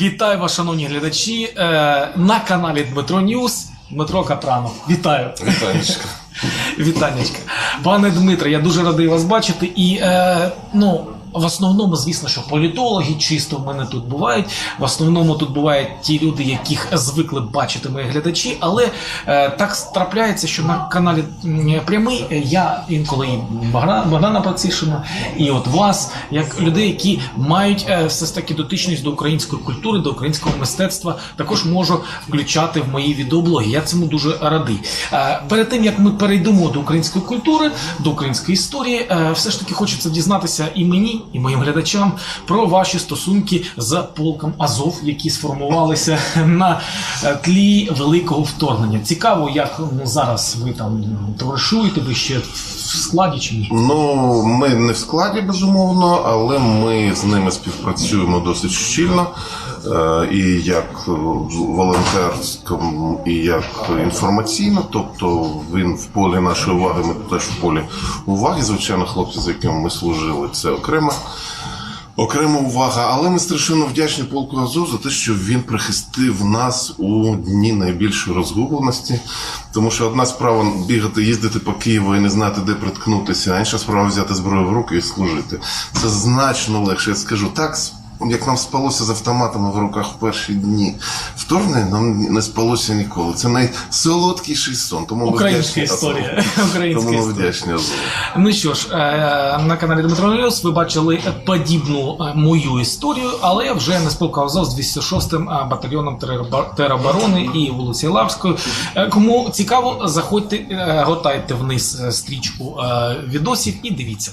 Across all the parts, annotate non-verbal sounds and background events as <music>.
Вітаю вас, шановні глядачі, е, на каналі Дмитро Ньюс. Дмитро Капранов. Вітаю. Вітанечка. Вітанечка. Пане Дмитре, я дуже радий вас бачити. І е, ну, в основному, звісно, що політологи чисто в мене тут бувають. В основному тут бувають ті люди, яких звикли бачити мої глядачі. Але е, так трапляється, що на каналі прямий е, я інколи і Богдана Пацишина, і от вас, як людей, які мають е, все ж таки дотичність до української культури, до українського мистецтва, також можу включати в мої відеоблоги. Я цьому дуже радий. Перед тим як ми перейдемо до української культури, до української історії, все ж таки хочеться дізнатися і мені, і моїм глядачам про ваші стосунки з полком Азов, які сформувалися на е, тлі великого вторгнення. Цікаво, як ну, зараз ви там товаришуєте, ви ще в складі чи ні? Ну, ми не в складі, безумовно, але ми з ними співпрацюємо досить щільно. Е, І як волонтерському, і як інформаційно. Тобто він в полі нашої уваги, ми теж в полі уваги. Звичайно, хлопці, з якими ми служили, це окремо. Окрема увага, але ми страшенно вдячні полку Азов за те, що він прихистив нас у дні найбільшої розгубленості. Тому що одна справа бігати, їздити по Києву і не знати, де приткнутися, а інша справа взяти зброю в руки і служити. Це значно легше. Я скажу так. Як нам спалося з автоматами в руках в перші дні вторгнення, нам не спалося ніколи. Це найсолодкіший сон. Тому Українська історія. Українська Тому історія. вдячні Азову. Ну що ж, е, на каналі Дмитро Ньюс ви бачили подібну е, мою історію, але я вже не спілкувався з 206-м е, батальйоном теробор- тероборони і вулиці Лавської. Кому цікаво, заходьте, готайте вниз стрічку відосів і дивіться.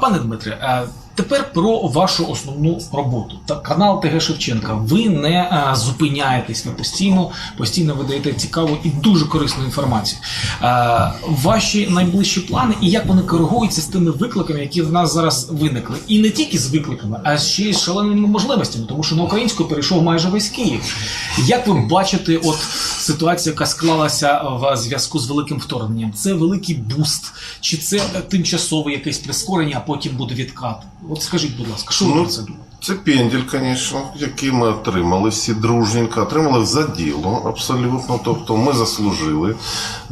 Пане Дмитре, Тепер про вашу основну роботу. Та канал ТГ Шевченка. Ви не е, зупиняєтесь ви постійно, постійно видаєте цікаву і дуже корисну інформацію. Е, ваші найближчі плани і як вони коригуються з тими викликами, які в нас зараз виникли, і не тільки з викликами, а ще й з шаленими можливостями, тому що на українську перейшов майже весь Київ. Як ви бачите, от ситуацію, яка склалася в зв'язку з великим вторгненням, це великий буст, чи це е, тимчасове якесь прискорення, а потім буде відкат? От скажіть, будь ласка, що ви Ну, про це думаєте? Це пенділь, звісно, який ми отримали всі дружненько, отримали за діло абсолютно. Тобто ми заслужили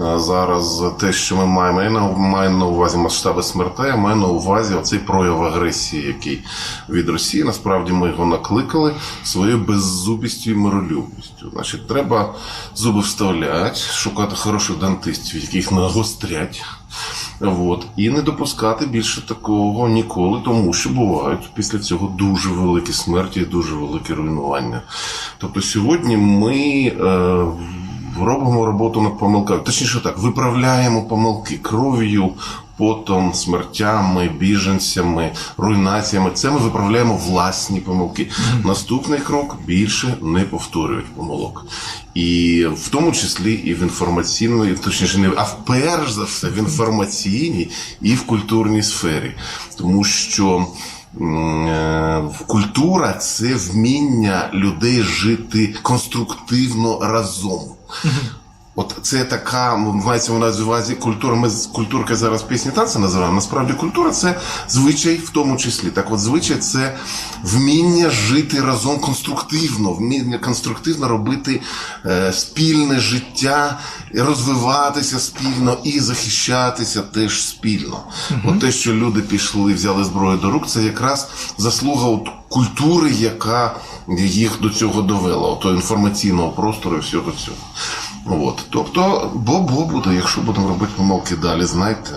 е, зараз те, що ми маємо. Я маю на увазі масштаби смертей, я маю на увазі оцей прояв агресії, який від Росії. Насправді ми його накликали своєю беззубістю і миролюбністю. Значить, треба зуби вставляти, шукати хороших дантистів, яких нагострять. От. І не допускати більше такого ніколи, тому що бувають після цього дуже великі смерті і дуже велике руйнування. Тобто сьогодні ми е, робимо роботу над помилками. Точніше так, виправляємо помилки кров'ю, потом, смертями, біженцями, руйнаціями. Це ми виправляємо власні помилки. Наступний крок більше не повторюють помилок. І в тому числі і в інформаційної, точніше, не а вперш за все в інформаційній і в культурній сфері. Тому що е, культура це вміння людей жити конструктивно разом. От це така мається на увазі культура. Ми з культуркою зараз пісні танці називаємо. Насправді культура це звичай в тому числі. Так от звичай це вміння жити разом конструктивно, вміння конструктивно робити е, спільне життя, розвиватися спільно і захищатися теж спільно. От те, що люди пішли, взяли зброю до рук, це якраз заслуга от культури, яка їх до цього довела, от інформаційного простору і всього цього. От. Тобто, бо-бо буде, якщо будемо робити помилки далі, знайте.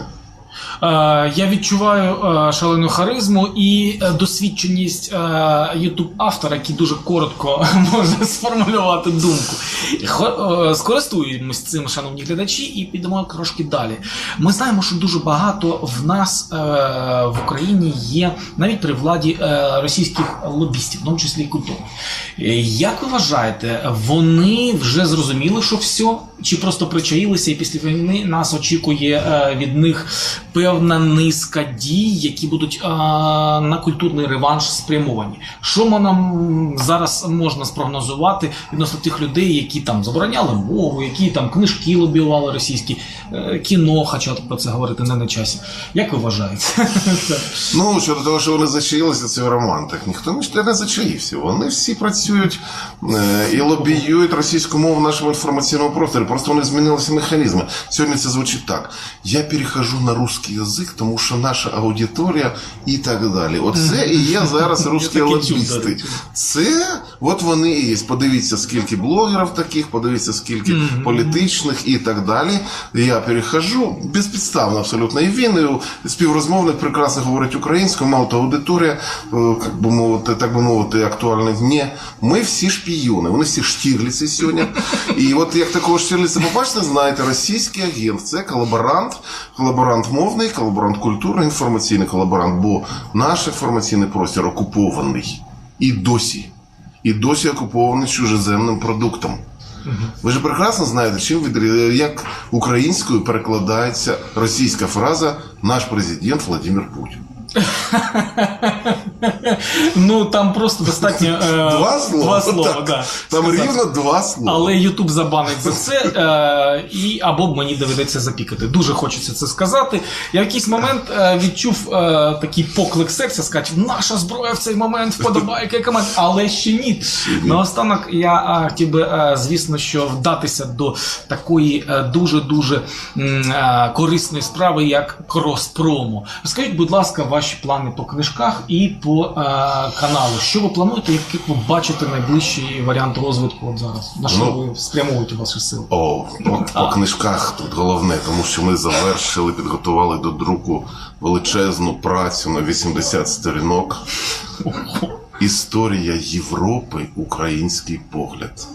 Е, я відчуваю е, шалену харизму і е, досвідченість ютуб автора, який дуже коротко <laughs> може сформулювати думку. Скористуємось цим, шановні глядачі, і підемо трошки далі. Ми знаємо, що дуже багато в нас е, в Україні є навіть при владі е, російських лобістів, в тому числі і культурних. Е, Як ви вважаєте, вони вже зрозуміли, що все, чи просто причаїлися, і після війни нас очікує від них певна низка дій, які будуть а, на культурний реванш спрямовані. Що нам зараз можна спрогнозувати відносно тих людей, які там забороняли мову, які там книжки лобіювали російські, е, кіно, хоча про це говорити не на часі. Як ви вважаєте? Ну, щодо того, що вони зачаїлися, це романтик. Ніхто ніхто не зачаївся. Вони всі працюють е, і лобіюють російську мову в нашому інформаційному просторі. Просто вони змінилися механізми. Сьогодні це звучить так: я перехожу на русський язик, тому що наша аудиторія і так далі. Оце і є зараз русські лобісти. Це от вони і є. Подивіться, скільки блогерів таких, подивіться, скільки політичних і так далі. Я перехожу безпідставно абсолютно. І він і співрозмовник прекрасно говорить українською, мало то аудиторія, е, як би мовити, так би мовити, актуальна. Ні, ми всі шпіони, вони всі штірліці сьогодні. <laughs> І от як такого штірліця побачите, знаєте, російський агент це колаборант, колаборант мовний, колаборант культурний, інформаційний колаборант, бо наш інформаційний простір окупований і досі. І досі окупований чужеземним продуктом. Ви ж прекрасно знаєте, чим від як українською перекладається російська фраза наш президент Владимир Путін. Ну там просто достатньо е, Два слова. Два слова да, Там рівно два слова. Але Ютуб забанить за це, е, і або мені доведеться запікати. Дуже хочеться це сказати. Я в якийсь момент е, відчув такий поклик серця, сказати, наша зброя в цей момент вподобайка команд, але ще ні. Наостанок я хотів би, звісно, що вдатися до такої дуже-дуже корисної справи, як крос-промо. Скажіть, будь ласка, ваші плани по книжках і по е, каналу. Що ви плануєте, як ви бачите найближчий варіант розвитку от зараз? На що Ну, ви спрямовуєте ваші сили? О, от по книжках тут головне, тому що ми завершили, підготували до друку величезну працю на 80 сторінок. Історія Європи, український погляд.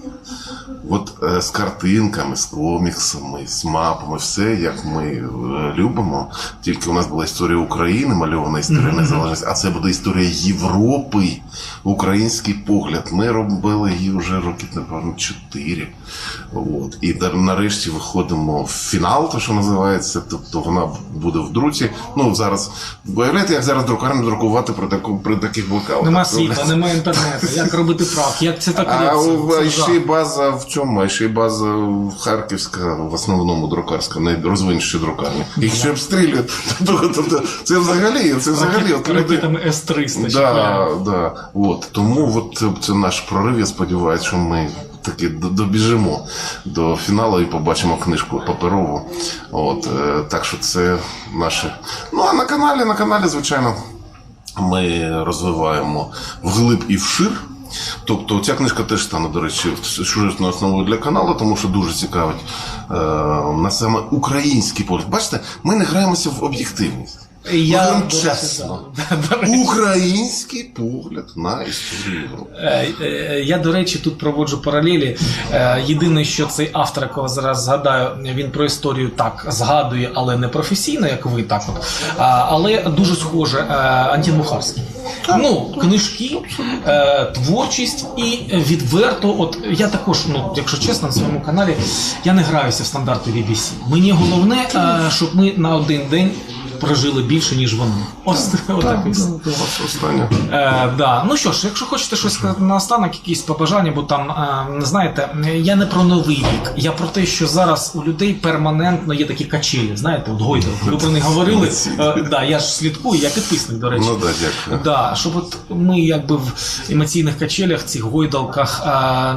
От е, з картинками, з коміксами, з мапами, все як ми е, любимо. Тільки у нас була історія України, мальована історія незалежності, а це буде історія Європи, український погляд. Ми робили її вже років, напевно, чотири. От. І нарешті виходимо в фінал, то що називається. Тобто вона буде в друці. Ну зараз виявляєте, як зараз друкарні друкувати при таку при таких блокаутах. Світла, немає інтернету. Як робити прав? Як це так А? Це а ще й база в чому? А ще й база харківська, в основному друкарська, найрозвиніші друкарні. Їх ще обстрілюють. <laughs> Тобто це взагалі, це взагалі ракетами С-300. Да, да. От. Тому от це, це наш прорив. Я сподіваюся, що ми таки добіжимо до фіналу і побачимо книжку паперову. От, е, так що це наше. Ну а на каналі, на каналі, звичайно, ми розвиваємо вглиб і вшир. Тобто ця книжка теж стане, до речі, сюжетною основою для каналу, тому що дуже цікавить е, на саме український погляд. Бачите, ми не граємося в об'єктивність. Я чесно. Український погляд на історію Європи. Е, е, Я, до речі, тут проводжу паралелі. Е, Єдине, що цей автор, якого зараз згадаю, він про історію так згадує, але не професійно, як ви так от. Але дуже схоже Антін Мухарський. Ну, книжки, творчість і відверто, от я також, ну, якщо чесно, на своєму каналі я не граюся в стандарти BBC. Мені головне, щоб ми на один день прожили більше, ніж вони. Ось. Е. Ну що ж, якщо хочете щось сказати наостанок, якісь побажання, бо там, е, знаєте, я не про новий вік, я про те, що зараз у людей перманентно є такі качелі, знаєте, от гойдал. Ви про них говорили. Е, да, я ж слідкую, я підписник, до речі. Ну да, дякую. Да, щоб от ми якби в емоційних качелях, цих гойдалках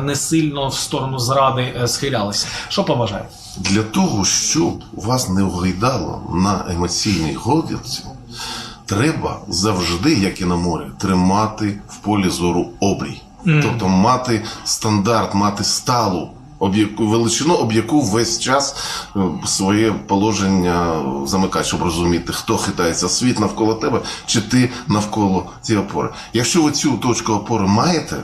не сильно в сторону зради схилялися. Що побажаєте? Для того, щоб вас не огайдало на емоційній гойдалці, треба завжди, як і на морі, тримати в полі зору обрій. Тобто мати стандарт, мати сталу величину, об яку весь час е, своє положення замикає, щоб розуміти, хто хитається світ навколо тебе, чи ти навколо цієї опори. Якщо ви цю точку опори маєте,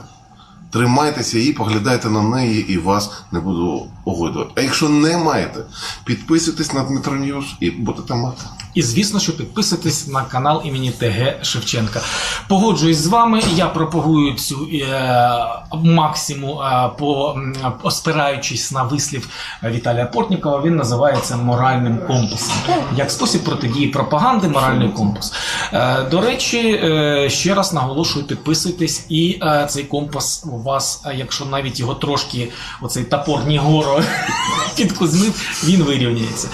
Тримайтеся її, поглядайте на неї, і вас не буду огойдувати. А якщо не маєте, підписуйтесь на Дмитро Ньюс і будете мати. І звісно, що підписуйтесь на канал імені ТГ Шевченка. Погоджуюсь з вами. Я пропагую цю е, максиму, е, по м, спираючись на вислів Віталія Портнікова. Він називається моральним компасом. Як спосіб протидії пропаганди, моральний компас. Е, до речі, е, ще раз наголошую, підписуйтесь, і е, цей компас у вас, е, якщо навіть його трошки, оцей топор Нігоро <laughs> підкузмив, він вирівняється.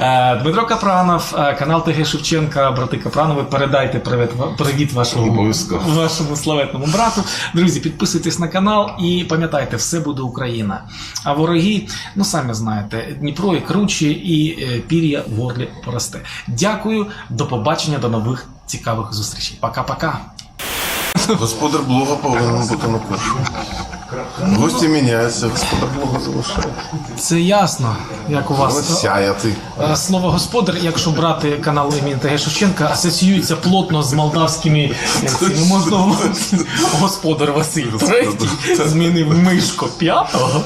Е, Дмитро Капранов, е, канал ТГ Шевченка, брати Капранови, передайте привіт, привіт вашому, вашому славетному брату. Друзі, підписуйтесь на канал і пам'ятайте, все буде Україна. А вороги, ну самі знаєте, Дніпро і круче, і е, пір'я в горлі поросте. Дякую, до побачення, до нових цікавих зустрічей. Пока-пока. Господар блога повинен бути на першому. Гості міняються, господар блога залишає. Це ясно, як у вас. сяяти. Е, Слово господар, якщо брати канал імені ТГ Шевченка, асоціюється плотно з молдавськими цими можна господар Василь Третій змінив мишко п'ятого